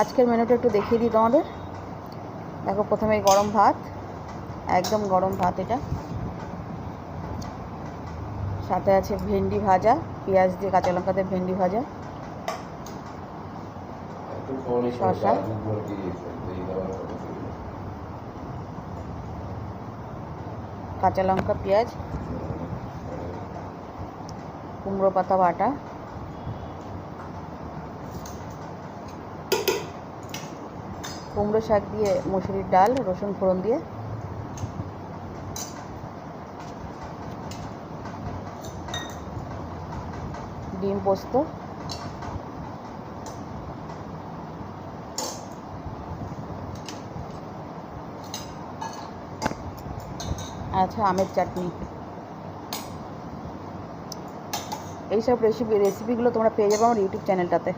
আজকের মেনুটা একটু দেখিয়ে দিই তোমাদের। দেখো প্রথমে গরম ভাত একদম গরম ভাত এটা। সাথে আছে ভেন্ডি ভাজা পেঁয়াজ দিয়ে কাঁচা লঙ্কা দিয়ে ভেন্ডি ভাজা। শসা। কাঁচা লঙ্কা পেঁয়াজ কুমড়ো পাতা বাটা। কুমড়ো শাক দিয়ে মুসুরির ডাল, রসুন ফোড়ন দিয়ে। ডিম পোস্ত। আচ্ছা আমের চাটনি। এইসব রেসিপি রেসিপিগুলো তোমরা পেয়ে যাবে আমার ইউটিউব চ্যানেলটাতে